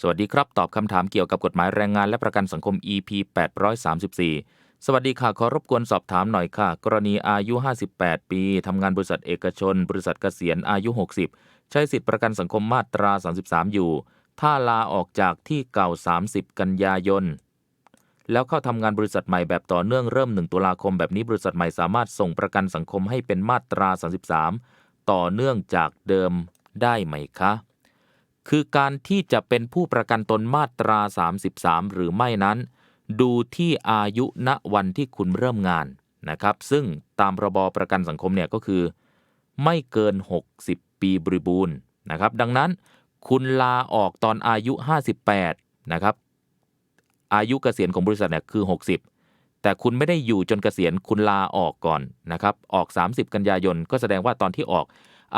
สวัสดีครับ ตอบคำถามเกี่ยวกับกฎหมายแรงงานและประกันสังคม EP 834 สวัสดีค่ะ ขอรบกวนสอบถามหน่อยค่ะ กรณีอายุ 58 ปีทำงานบริษัทเอกชน บริษัทเกษียณอายุ 60 ใช้สิทธิประกันสังคมมาตรา 33 อยู่ ถ้าลาออกจากที่เก่า 30 กันยายน แล้วเข้าทำงานบริษัทใหม่แบบต่อเนื่องเริ่ม 1 ตุลาคมแบบนี้บริษัทใหม่สามารถส่งประกันสังคมให้เป็นมาตรา 33 ต่อเนื่องจากเดิมได้ไหมคะ คือการที่จะเป็นผู้ประกันตนมาตรา 33 หรือไม่นั้น ดูที่อายุณวันที่คุณเริ่มงานนะครับ ซึ่งตามระบอประกันสังคมเนี่ยก็คือ ไม่เกิน 60 ปีบริบูรณ์นะครับ ดังนั้นคุณลาออกตอนอายุ 58 นะครับ อายุเกษียณของบริษัทเนี่ยคือ 60 แต่คุณไม่ได้อยู่จนเกษียณคุณลาออกก่อนนะครับ ออก 30 กันยายนก็แสดงว่าตอนที่ออก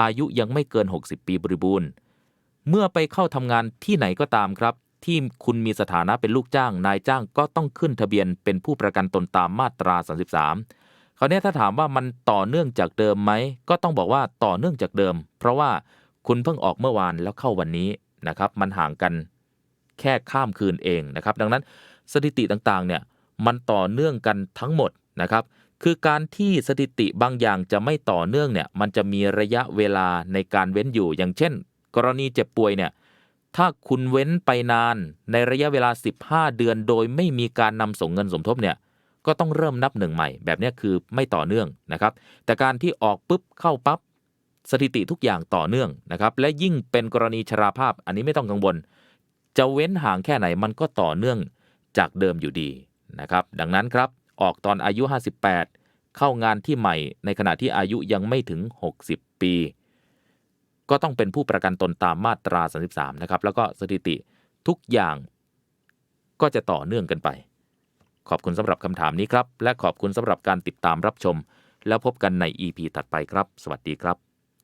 อายุยังไม่เกิน 60 ปีบริบูรณ์ เมื่อไปเข้าทำงานที่ไหนก็ตามครับ ที่คุณมีสถานะเป็นลูกจ้าง นายจ้างก็ต้องขึ้นทะเบียนเป็นผู้ประกันตนตามมาตรา 33 คราวนี้ถ้าถามว่ามันต่อเนื่องจากเดิมไหมก็ต้องบอกว่าต่อเนื่องจากเดิม เพราะว่าคุณเพิ่งออกเมื่อวานแล้วเข้าวันนี้นะครับ มันห่างกันแค่ข้ามคืนเองนะครับ ดังนั้นสถิติต่างๆเนี่ยมันต่อเนื่องกันทั้งหมดนะครับ คือการที่สถิติบางอย่างจะไม่ต่อเนื่องเนี่ยมันจะมีระยะเวลาในการเว้นอยู่อย่างเช่น กรณีเจ็บป่วยเนี่ยถ้าคุณเว้นไปนานในระยะเวลา 15 เดือน โดยไม่มีการนำส่งเงินสมทบเนี่ยก็ต้องเริ่มนับหนึ่งใหม่ แบบนี้คือไม่ต่อเนื่องนะครับ แต่การที่ออกปุ๊บเข้าปั๊บสถิติทุกอย่างต่อเนื่องนะครับ และยิ่งเป็นกรณีชราภาพ อันนี้ไม่ต้องกังวล จะเว้นห่างแค่ไหนมันก็ต่อเนื่องจากเดิมอยู่ดีนะครับ ดังนั้นครับออกตอนอายุ 58 เข้างานที่ใหม่ในขณะที่อายุยังไม่ถึง 60 ปี ก็ต้องเป็นผู้ประกันตนตามมาตรา 33 นะครับ แล้วก็สถิติทุกอย่างก็จะต่อเนื่องกันไป ขอบคุณสำหรับคำถามนี้ครับ และขอบคุณสำหรับการติดตามรับชม แล้วพบกันใน EP ถัดไปครับ สวัสดีครับ